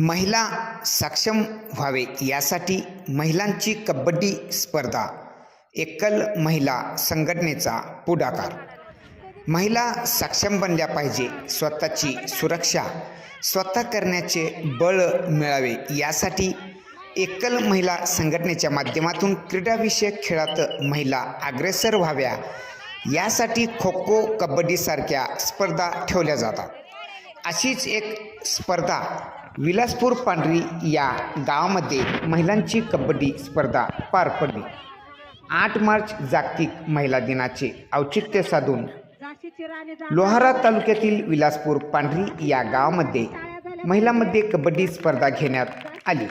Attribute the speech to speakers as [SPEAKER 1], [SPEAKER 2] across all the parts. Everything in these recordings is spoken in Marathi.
[SPEAKER 1] महिला सक्षम व्हावे यासाठी महिलांची कबड्डी स्पर्धा एकल महिला संघटनेचा पुढाकार. महिला सक्षम बनल्या पाहिजे स्वतःची सुरक्षा स्वतः करण्याचे बळ मिळावे यासाठी एकल महिला संघटनेच्या माध्यमातून क्रीडाविषयक खेळात महिला अग्रेसर व्हाव्या यासाठी खो खो कबड्डीसारख्या स्पर्धा ठेवल्या जातात. अशीच एक स्पर्धा विलासपूर पांढरी या गावामध्ये महिलांची कबड्डी स्पर्धा पार पडली. आठ मार्च जागतिक महिला दिनाचे औचित्य साधून लोहारा तालुक्यातील विलासपूर पांढरी या गावामध्ये महिलांमध्ये कबड्डी स्पर्धा घेण्यात आली.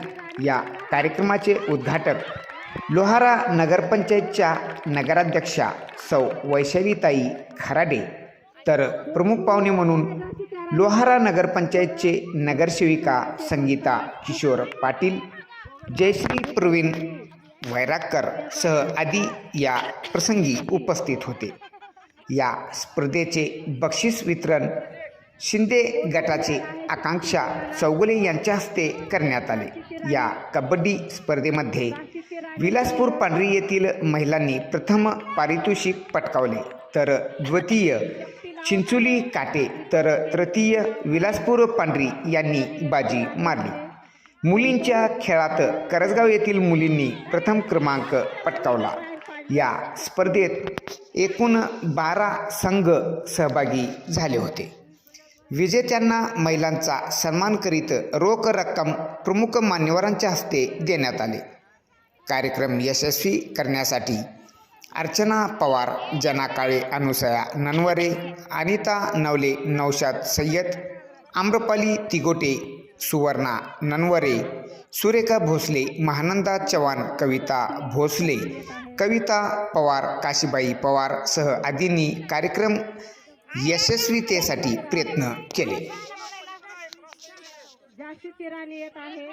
[SPEAKER 1] या कार्यक्रमाचे उद्घाटक लोहारा नगरपंचायतच्या नगराध्यक्षा सौ वैशालीताई खराडे तर प्रमुख पाहुणे म्हणून लोहारा नगरपंचायतचे नगरसेविका संगीता किशोर पाटील जयश्री प्रवीण वैरागकर सह आदी या प्रसंगी उपस्थित होते. या स्पर्धेचे बक्षीस वितरण शिंदे गटाचे आकांक्षा चौगुले यांच्या हस्ते करण्यात आले. या कबड्डी स्पर्धेमध्ये विलासपूर पांढरी येथील महिलांनी प्रथम पारितोषिक पटकावले. तर द्वितीय चिंचोली काटे तर तृतीय विलासपूर पांढरी यांनी बाजी मारली. मुलींच्या खेळात करजगाव येथील मुलींनी प्रथम क्रमांक पटकावला. या स्पर्धेत एकूण बारा संघ सहभागी झाले होते. विजेत्यांना महिलांचा सन्मान करीत रोख रक्कम प्रमुख मान्यवरांच्या हस्ते देण्यात आले. कार्यक्रम यशस्वी करण्यासाठी अर्चना पवार जना काळे अनुसया ननवरे अनिता नवले नौशाद सय्यद आम्रपाली तिगोटे सुवर्णा ननवरे सुरेखा भोसले महानंदा चव्हाण कविता भोसले कविता पवार काशीबाई पवार सह आदींनी कार्यक्रम यशस्वीतेसाठी प्रयत्न केले.
[SPEAKER 2] येत आहे.